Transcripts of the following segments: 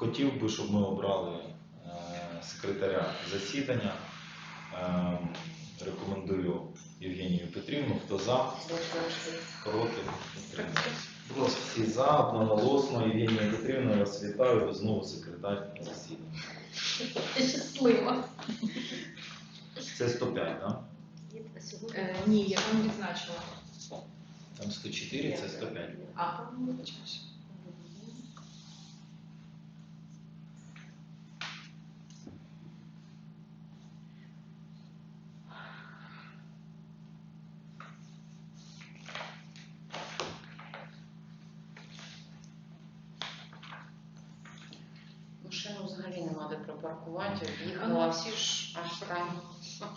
Хотів би, щоб ми обрали е, секретаря засідання. Е, Рекомендую Євгенію Петрівну. Хто за, проти, ласка. Всі за, одноголосно. Євгенія Петрівна, я вас вітаю. Ви знову секретар засідання. Щаслива. Це 105, так? Е, ні, я вам відзначила. Там 104, це 105. А, вибачаюсь. Машину взагалі нема де припаркувати, А ну їхала всі ж аж там.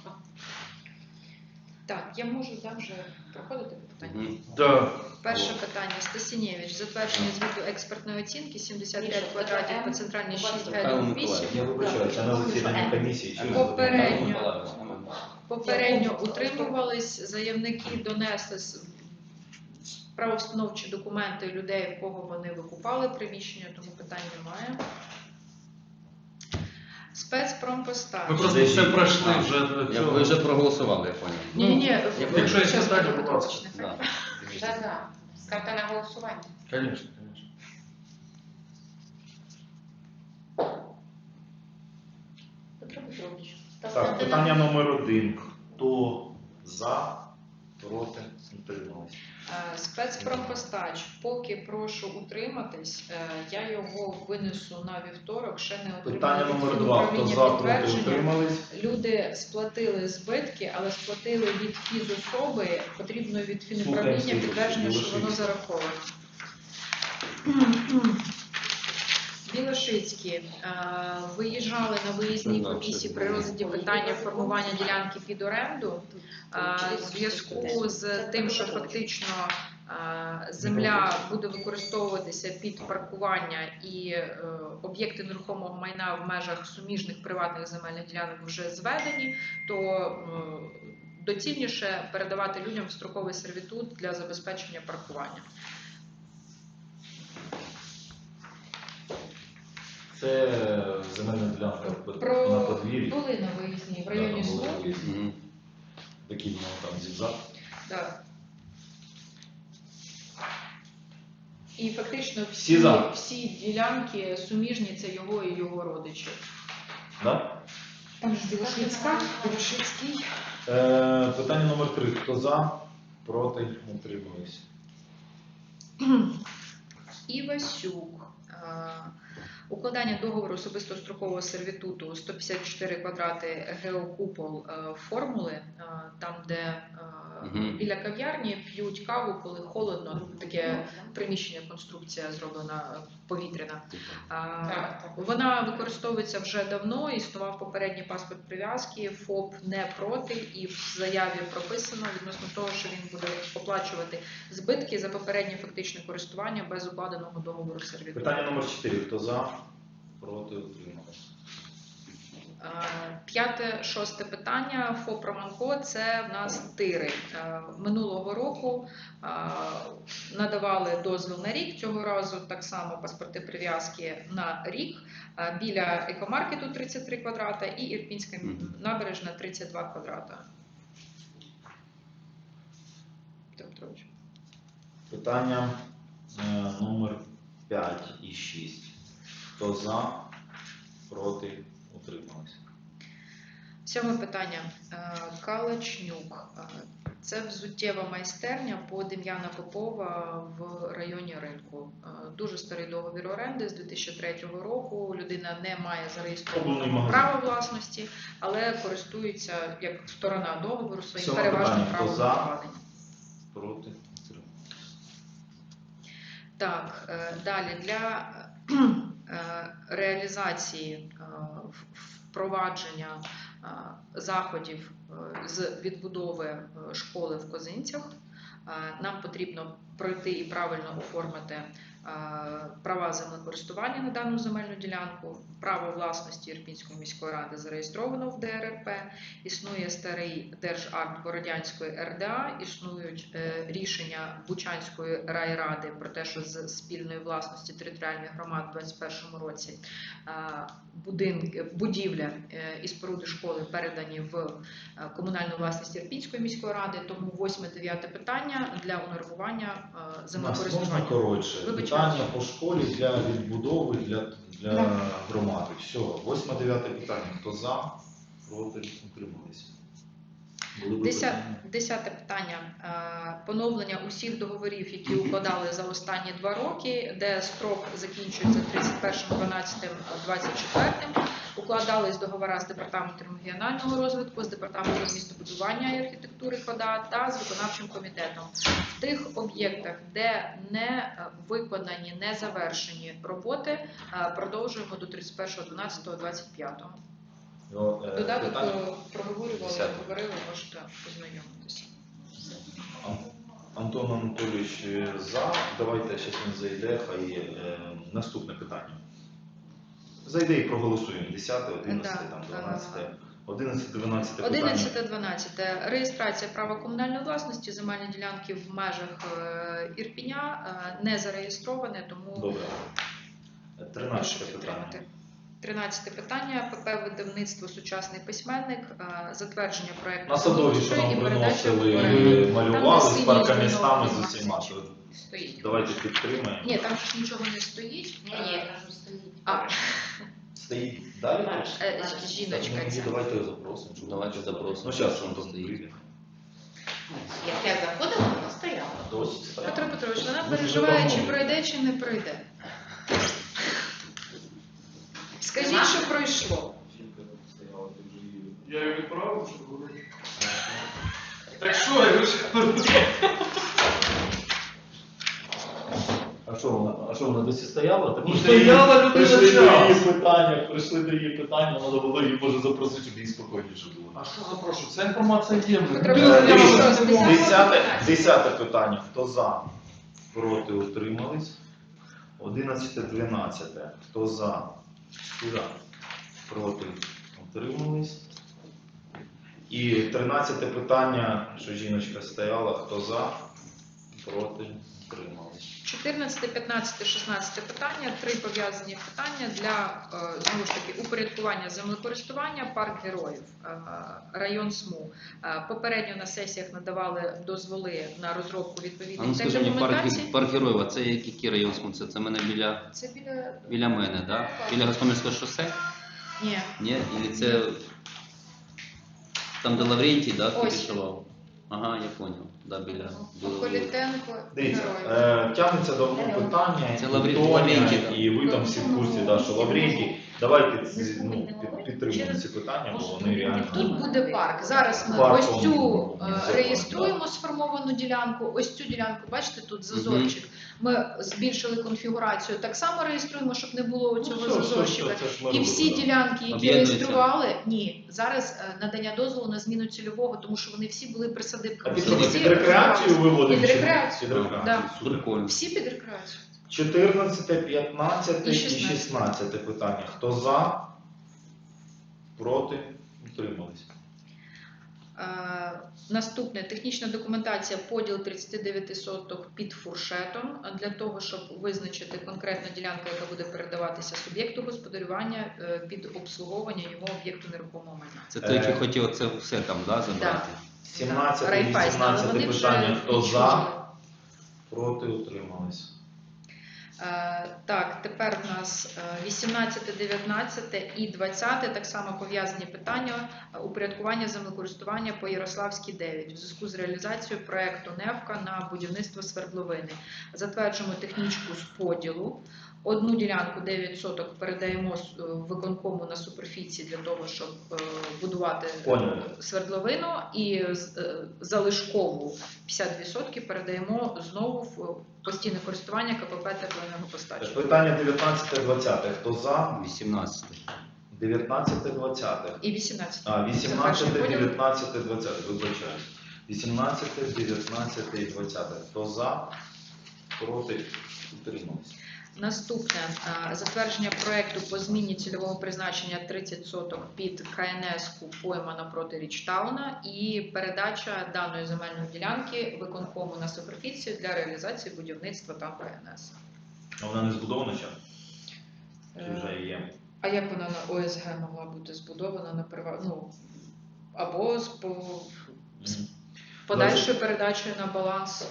Так, я можу да, вже проходити по питанню. Да. Перше питання. Стасінєвич. Затвердження звіту експертної оцінки 75 квадратів по центральній 6 Михайло 8. Миколаївич. Я вибачаюся, на засіданні комісії чи Попередньо. Попередньо утримувались, заявники донесли с- правовстановчі документи людей, в кого вони викупали приміщення, тому питань немає. Спецпромпостач. Ми просто все пройшли вже до Я, цього. ви вже проголосували, я поняв. Ні, ні, ні, якщо є питання, будь ласка. Да. Так, так. Ставте на голосування. Конечно, конечно. Петро Петрович. Так, питання номер один. Хто за, проти, утримались? Е, Спецпромпостач, поки прошу утриматись, е, я його винесу на вівторок, ще не отримала Питання від номер два. Хто за, проти, підтвердження. утримались? Люди сплатили збитки, але сплатили від фізособи, потрібно від фінуправління підтвердження, що воно зараховано. Білошицькі е, виїжджали на виїзній комісії при розгляді питання формування ділянки під оренду. Е, В зв'язку з тим, що фактично е, земля буде використовуватися під паркування і е, об'єкти нерухомого майна в межах суміжних приватних земельних ділянок вже зведені, то е, доцільніше передавати людям строковий сервітут для забезпечення паркування. Це земельна ділянка на подвір'ї. були на виїзній в районі Да, було Слуг. виїзні. Такий в там зігзаг. Так. І фактично Всі всі, всі ділянки суміжні це його і його родичі. Да? Там ж Білошицька, Білошицький. Е, питання номер три. Хто за, проти, утримались? Івасюк. Е, Укладання договору особисто строкового сервітуту 154 квадрати геокупол е, формули, е, там, де Мгм. біля кав'ярні п'ють каву, коли холодно. Таке приміщення, конструкція зроблена е, повітряна. А, Так, так. Вона використовується вже давно, існував попередній паспорт прив'язки, ФОП не проти, і в заяві прописано відносно того, що він буде оплачувати збитки за попереднє фактичне користування без укладеного договору сервітуту. Питання номер чотири. Хто за, проти, утримались? Е, П'яте, шосте питання. ФОП Романко це в нас тири. Е, Минулого року е, надавали дозвіл на рік. Цього разу так само паспорти прив'язки на рік. Біля екомаркету 33 квадрата і Ірпінська набережна 32 квадрата. Петро Петрович. Питання номер 5 і 6. Хто за, проти, утримались? Сьоме питання. Е, Калачнюк. Е, Це взуттєва майстерня по Дем'яна Попова в районі ринку. Е, Дуже старий договір оренди з 2003 року. Людина не має зареєстрованого права власності, але користується як сторона договору своїм переважним правом за? Проти. Так, далі для реалізації впровадження е, заходів е, з відбудови е, школи в Козинцях. Нам потрібно пройти і правильно оформити права землекористування на дану земельну ділянку, право власності Ірпінської міської ради зареєстровано в ДРП, існує старий держакт Бородянської РДА, існують е, рішення Бучанської райради про те, що з спільної власності територіальних громад у 2021 році е, будинки, будівля е, і споруди школи передані в е, комунальну власність Ірпінської міської ради. Тому 8-9 питання для унормування е, землекористування. коротше. Питання по школі для відбудови для, для громади. Все, восьме, дев'яте питання. Хто за, проти, утрималися. Десяте питання. Е, Поновлення усіх договорів, які укладали за останні два роки, де строк закінчується 31.12.24. Укладались договори з департаментом регіонального розвитку, з департаментом містобудування і архітектури КОДА та з виконавчим комітетом. В тих об'єктах, де не виконані, не завершені роботи, е, продовжуємо до 31.12.25. О, е, Додаток питання? проговорювали, говорили, можете познайомитися. Антон Анатолійович е, за. Давайте зараз він зайде, хай е, наступне питання. Зайде і проголосуємо. 10, 11, Да, там, да. 12, 11, 12 питання. 11-12. Реєстрація права комунальної власності земельні ділянки в межах е, Ірпіня е, не зареєстроване, тому Добре. 13 питання. підтримати. 13 питання. ПП видавництво сучасний письменник, е, затвердження проекту На садові, що нам приносили, малювали Там з синій паркомістами, з усіма. То Стоїть. Давайте підтримаємо. Ні, там ж нічого не стоїть. Ні, ні, я кажу, стоїть. А, Стоїть далі? е, жіночка Ну, ця. Давайте його запросимо. щоб- Давайте запросимо. Ну, зараз Що Антон стоїть? Як я заходила, вона стояла. Досить Петро Петрович, вона Дуже переживає, чи пройде, чи не пройде. Скажіть, що пройшло. Я її відправив, щоб говорити. Так що, я вже А що вона, а що вона досі стояла? Так Ну, стояла людина прийшли до її питання, прийшли до її питання, треба було її може запросити, щоб їй спокійніше було. А що запрошую? Ця інформація є. Десяте, питання? десяте питання. Хто за? Проти утримались. Одинадцяте, дванадцяте. Хто за? Сюди. Проти утримались. І тринадцяте питання, що жіночка стояла, хто за? Проти утримались. 14, 15, 16 питання, три пов'язані питання для е, знову ж таки упорядкування землекористування парк героїв, е, район СМУ. Е, Попередньо на сесіях надавали дозволи на розробку А ну відповідних скажи парк, парк героїв, а це який район Смуце? Це мене біля, Це біля біля мене, да? Біля Гостомельського шосе? ні, Ні? Или це там, де Лаврентій, да, Ось. Ага, я понял. Да, біля. біля- Політенко Дивіться, героїв. е, тягнеться давно питання, Це і Лаврі- Тоня, Лаврентій, і ви там всі в курсі, да, що Лаврентій. Давайте ці, ну, під- підтримуємо ці питання, бо вони реально. Тут буде парк. Зараз ми Парком ось цю е, реєструємо сформовану ділянку. Ось цю ділянку, бачите, тут зазорчик. Ми збільшили конфігурацію. Так само реєструємо, щоб не було Ну, цього все, все, зазорчика. І всі ділянки, які Об'єднуються. реєстрували, ні, зараз е, надання дозволу на зміну цільового, тому що вони всі були А присадибками. під, Всі під рекреацію виводимо? Під чи- рекреацію. Під рекреацію, Да. супер. Прикольно. Всі під рекреацію. 14, 15 І і 16. 16 питання. Хто за? Проти? Утримались. Е, Наступне технічна документація поділ 39 соток під фуршетом для того, щоб визначити конкретну ділянку, яка буде передаватися суб'єкту господарювання е, під обслуговування його об'єкту нерухомого майна. Це той, який Е. хотів це все там, да, забрати? 17 і Райфайзен, але 18 вони вже питання. Хто за? відчужили. Проти? Утримались. Е, Так, тепер в нас е, 18, 19 і 20 так само пов'язані питання е, упорядкування землекористування по Ярославській 9 в зв'язку з реалізацією проекту НЕВКА на будівництво свердловини. Затверджуємо технічку з поділу. Одну ділянку 9 соток передаємо е, виконкому на суперфіції для того, щоб е, будувати е, Понял. свердловину, і з- залишкову 52 сотки передаємо знову в постійне користування КПП теплового постачання. Питання 19, 20. Хто за? 18. 19, 20. І 18. А, 18, перший поділ. 19, 20. Вибачаю. 18, 19 і 20. Хто за? проти, утримались. Наступне е, затвердження проекту по зміні цільового призначення 30 соток під КНС пойма напроти Річтауна і передача даної земельної ділянки виконкому на суперфіцію для реалізації будівництва там КНС. А вона не збудована ще? Чи Е, вже є? А як вона на ОСГ могла бути збудована на прива... ну, або з по... Подальшою передачею на баланс?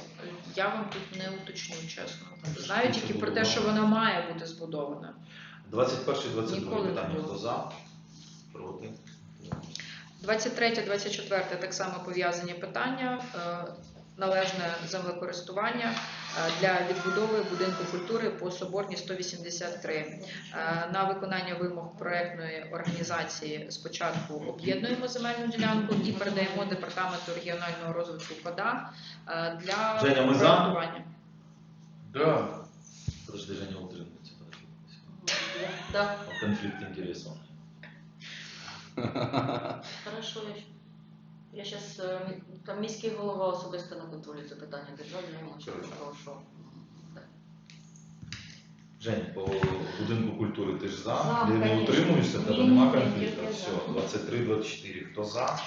Я вам тут не уточню, чесно. Знаю тільки про те, що вона має бути збудована. 21 22 Ніколи не питання. було. Хто за? Проти? 23, 24 так само пов'язані питання. Е, Належне землекористування для відбудови будинку культури по Соборній 183. Е, На виконання вимог проектної організації спочатку об'єднуємо земельну ділянку і передаємо департаменту регіонального розвитку КОДА е, для Женя, ми за? проектування. Да. Подожди, Женя утримується. подожди. Да. Конфлікт інтересів. Хорошо, я, я зараз там міський голова особисто на контролі це питання держави, я можу що Жень, по будинку культури ти ж за? За, Ти не утримуєшся, тебе нема конфлікту. Все, 23, 24. Хто за?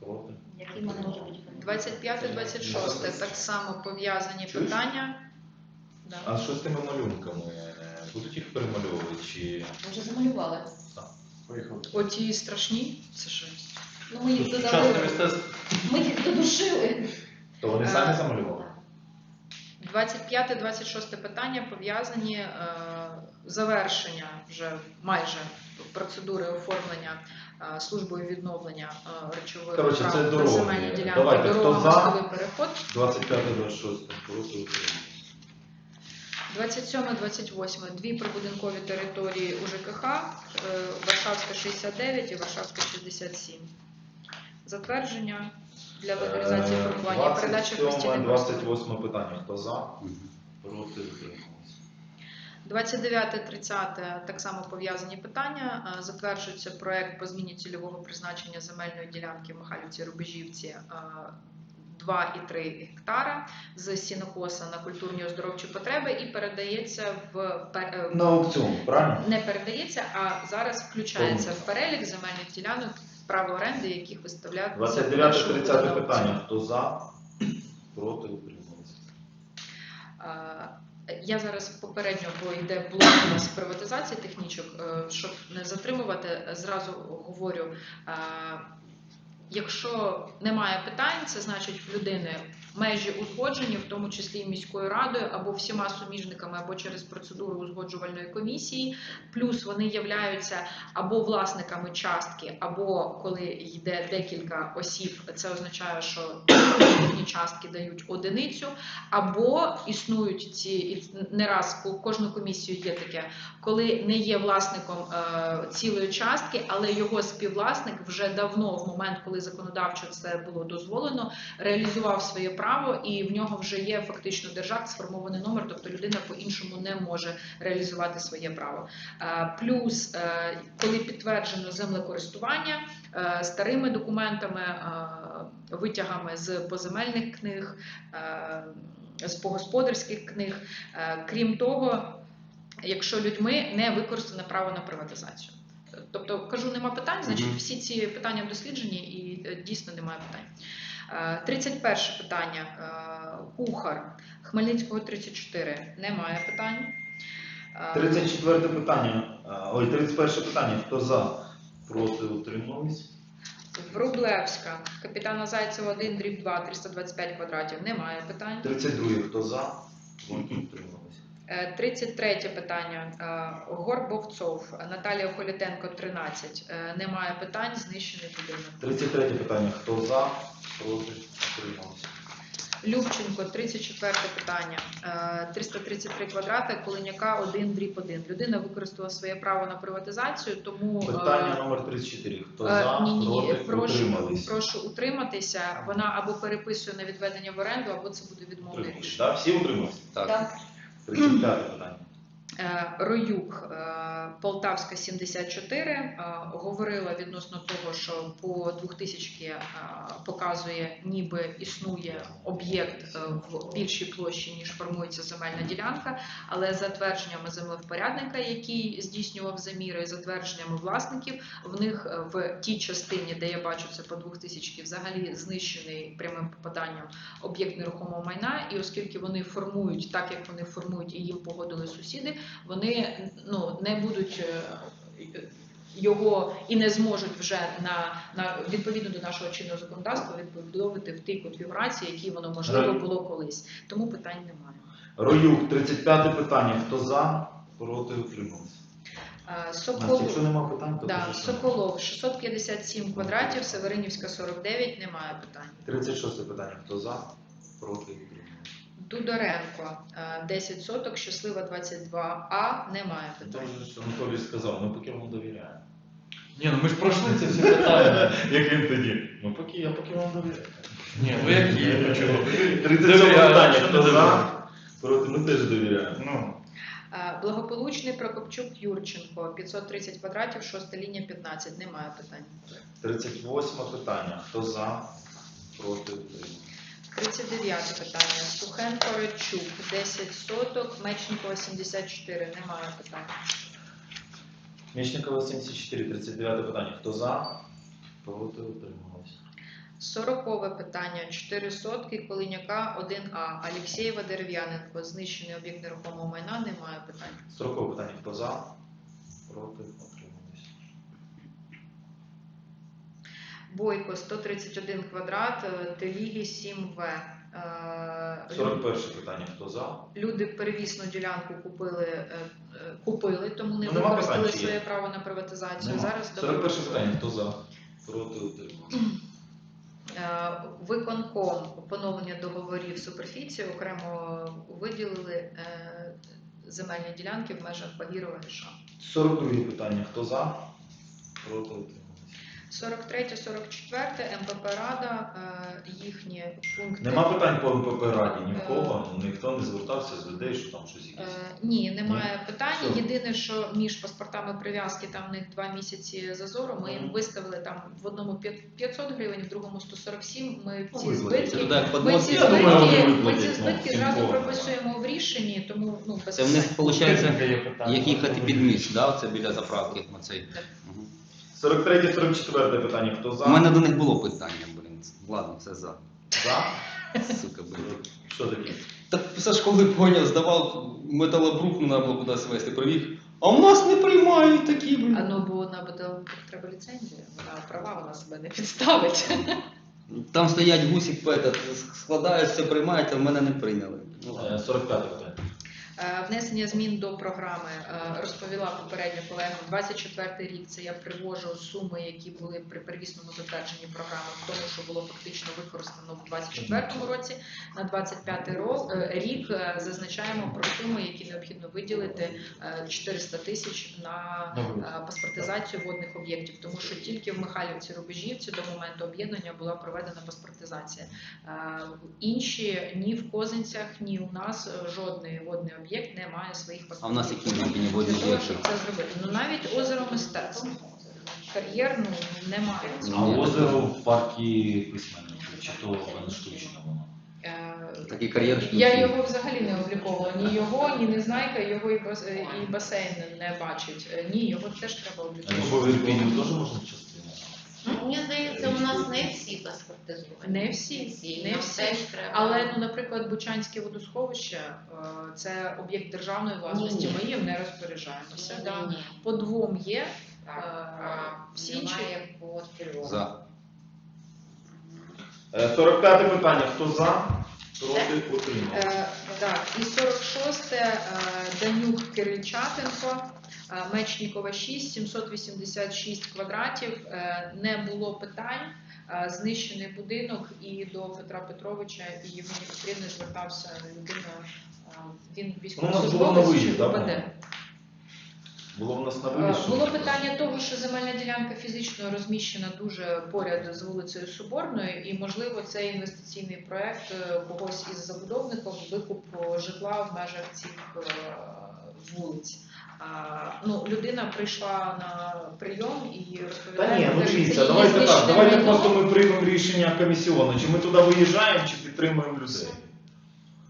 Проти? який може бути 25, 26 так само пов'язані Чуєш? питання. Да. А що з тими малюнками? Будуть їх перемальовувати чи Ми вже замалювали. Поїхали. Оті страшні, це жесть. Ну ми їх Сучасне мистецтво. Ми їх додушили. то вони Е, самі замалювали? 25-26 питання пов'язані е, завершення вже майже процедури оформлення е, службою відновлення е, речових Коротше, це прав на дороги. земельні ділянки, Давайте, хто дорога, за? мостовий переход. 25, 26. Проти утримались. 27-28 дві прибудинкові території у ЖКХ, е, Варшавська 69 і Варшавська 67. Затвердження для легалізації Е, формування і передачі в 27, постійне 28 питання. Хто за? Проти утримались. 29-30 так само пов'язані питання. Е, Затверджується проект по зміні цільового призначення земельної ділянки в Михайлівці Рубежівці е, 2,3 гектара з сінокоса на культурні оздоровчі потреби і передається в е, На аукціон, правильно? не передається, а зараз включається в перелік земельних ділянок право оренди, яких виставляють 29-30 питання. Хто за? Проти утримались. Е, Я зараз попередньо, бо йде блок у нас приватизації технічок, е, щоб не затримувати, зразу говорю. е, Якщо немає питань, це значить в людини межі узгоджені, в тому числі міською радою, або всіма суміжниками, або через процедуру узгоджувальної комісії. Плюс вони являються або власниками частки, або коли йде декілька осіб, це означає, що їхні частки дають одиницю, або існують ці не раз кожну комісію є таке, коли не є власником е, цілої частки, але його співвласник вже давно, в момент, коли законодавчо це було дозволено, реалізував своє право, і в нього вже є фактично держак, сформований номер, тобто людина по-іншому не може реалізувати своє право. Е, Плюс, е, коли підтверджено землекористування е, старими документами, витягами з поземельних книг, з погосподарських книг, крім того, якщо людьми не використане право на приватизацію. Тобто, кажу, нема питань, значить всі ці питання досліджені і дійсно немає питань. Е, 31 питання. Е, Кухар Хмельницького 34. Немає питань. Е, 34 питання. А, Ой, 31 питання. Хто за? Проти утримались. Врублевська, капітана Зайцева 1, дріб 2, 325 квадратів. Немає питань. 32 хто за? Проти утримались. Е, 33 питання. Е, Горбовцов, Наталія Колітенко 13. Е, Немає питань. Знищений будинок. 33 питання. Хто за? Проти утримались. Любченко, 34 питання. Е, 333 квадрати, Колиняка 1, дріб 1. Людина використала своє право на приватизацію, тому е, Питання номер 34. Хто е, за? ні, Проти прошу, утримались. прошу утриматися. Вона або переписує на відведення в оренду, або це буде відмовне рішення. Да? Всі утримались? Так. Так. 35 питання. Е, Роюк, е, Полтавська 74, е, говорила відносно того, що по 2000 е, показує, ніби існує об'єкт в більшій площі, ніж формується земельна ділянка, але за твердженнями землевпорядника, який здійснював заміри, затвердженнями власників, в них в тій частині, де я бачу це по 2000, взагалі знищений прямим попаданням об'єкт нерухомого майна, і оскільки вони формують так, як вони формують, і їм погодили сусіди, вони ну не будуть. е, Його і не зможуть вже на, на відповідно до нашого чинного законодавства відбудовувати в тій конфігурації, які воно можливо було колись. Тому питань немає. Роюк, 35 питання. Хто за? Проти утримався. Е, Настя, Сокол... якщо нема питань, то Да. Соколов 657 квадратів, Северинівська 49, немає питань. 36 питання. Хто за? Проти утримався. Дударенко е, 10 соток, щаслива 22А, немає питань. вже ж Анатолій сказав, ми поки вам довіряємо. Ні, ну ми ж пройшли ці всі питання. Як він тоді? Ну поки я поки вам довіряю. Ні, ви які? Ну, чого? 37 питання. Хто за? Проти ми теж довіряємо. Ну, Е, Благополучний Прокопчук Юрченко 530 квадратів, шоста лінія 15, немає питань. 38 питання. Хто за? Проти. 39 питання. Сухенко Речук 10 соток, Мечникова 74, немає питань. Мічникова 74, 39 питання. Хто за? Проти утримався. 40 питання. 4 сотки, Колиняка 1А, Алєксєєва Дерев'яненко, знищений об'єкт нерухомого майна, немає питань. 40 питання. Хто за? Проти утримався. Бойко 131 квадрат, Телігі 7В. Е, 41 питання. Хто за? Люди первісну ділянку купили, е, е, купили, тому не Ну, використали чи є? своє право на приватизацію. Нема. Зараз 41 питання. Хто за? Проти утримався. Е, Виконком поновлення договорів суперфіції окремо виділили земельні ділянки в межах Багірова Гіша. 42 питання. Хто за? Проти утримався. 43, 44 МПП Рада, е, їхні пункти. Нема питань по МПП Раді ні в кого, ніхто не звертався з людей, що там щось Е. Ні, немає питань. Все. Єдине, що між паспортами прив'язки там в них два місяці зазору. Ми їм Мгм. виставили там в одному п'ят- 500 гривень, в другому 147. Ми Ну, ці виплатять. Це збитки, ми ці Я думаю, вони збитки, ми виплатять, ці ну, збитки всім зразу повно. прописуємо в рішенні, тому ну без Це в них виходить є питання. як їхати під міст, да? Це біля заправки. Оцей. Так. Мгм. 43 44 питання. Хто за? У мене до них було питання, блін. Ладно, все за. За? Сука, блін. Що таке? Так після школи поняв, здавав металобрух, не треба було кудись вести, привів. А в нас не приймають такі, А ну бо на БТЛ треба ліцензія, вона права, вона себе не підставить. Там стоять гусі, пета, складають, все приймають, а в мене не прийняли. Ну, ладно. Е, 45 питання. Е, Внесення змін до програми е, розповіла попередня колега. 24 рік це я привожу суми, які були при первісному затвердженні програми, в тому, що було фактично використано в 24 році. На 25 ро- е, рік зазначаємо про суми, які необхідно виділити е, 400 тисяч на е, паспортизацію водних об'єктів, тому що тільки в Михайлівці Рубежівці до моменту об'єднання була проведена паспортизація. Інші ні в Козинцях, ні у нас жодний водний об'єкт не має своїх А в нас які водні водні Для того, об'єкти? щоб це зробити. Ну навіть озеро мистецтв. Кар'єр ну, немає. А цього. озеро в паркі письменників, чи то воно штучне воно? Е, Такий кар'єр Я його взагалі не обліковувала. Ні його, ні Незнайка, його і бас- і басейн не бачить. Е, Ні, його теж треба А обліковувати. ну, в Ірпіню теж можна частину? Мені здається, у нас не всі паспортизовані. Не всі, не нам всі. теж треба. Але, ну, наприклад, Бучанське водосховище е, це об'єкт державної власності. Ні-ні. Ми їм не розпоряджаємося. Ні, Да. ні, ні. По двом є. Так, Е, а всі інші- немає по трьох. За. Е, 45 питання. Хто за? Проти утримався. Е, так, і 46 е, Данюк Кирильчатенко, е, Мечнікова 6, 786 квадратів. Е, не було питань. Е, знищений будинок і до Петра Петровича і Євгенія Петрівни звертався людина. е, Він Ну, військовослужбовець чи да, Було в нас на Е. Було питання того, що земельна ділянка фізично розміщена дуже поряд з вулицею Соборною, і можливо цей інвестиційний проект когось із забудовників викуп житла в межах цих вулиць. А, ну, людина прийшла на прийом і Та розповідає, ні, про ну дивіться, давайте так. Давайте просто ми приймемо рішення комісіону. Чи ми туди виїжджаємо, чи підтримуємо людей.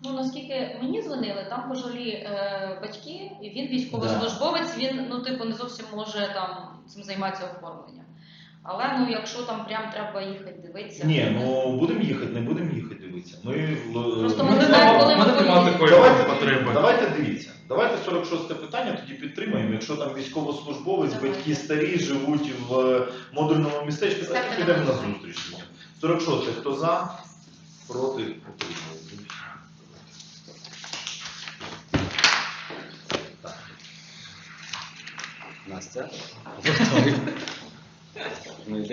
Ну наскільки мені дзвонили, там пожилі е, батьки, і він військовослужбовець, він ну типу не зовсім може там цим займатися оформленням. Але ну якщо там прям треба їхати дивитися. Ні, ну будемо їхати, не будемо їхати дивитися. Ми е, Просто ми не знаємо, коли ми такої Давайте, потреби. давайте дивіться. Давайте 46 питання тоді підтримаємо. Якщо там військовослужбовець, Давайте. батьки старі, живуть в е, модульному містечку, Ставте підемо на зустріч. людям. 46 хто за? Проти? Утримались. Настя. Ну.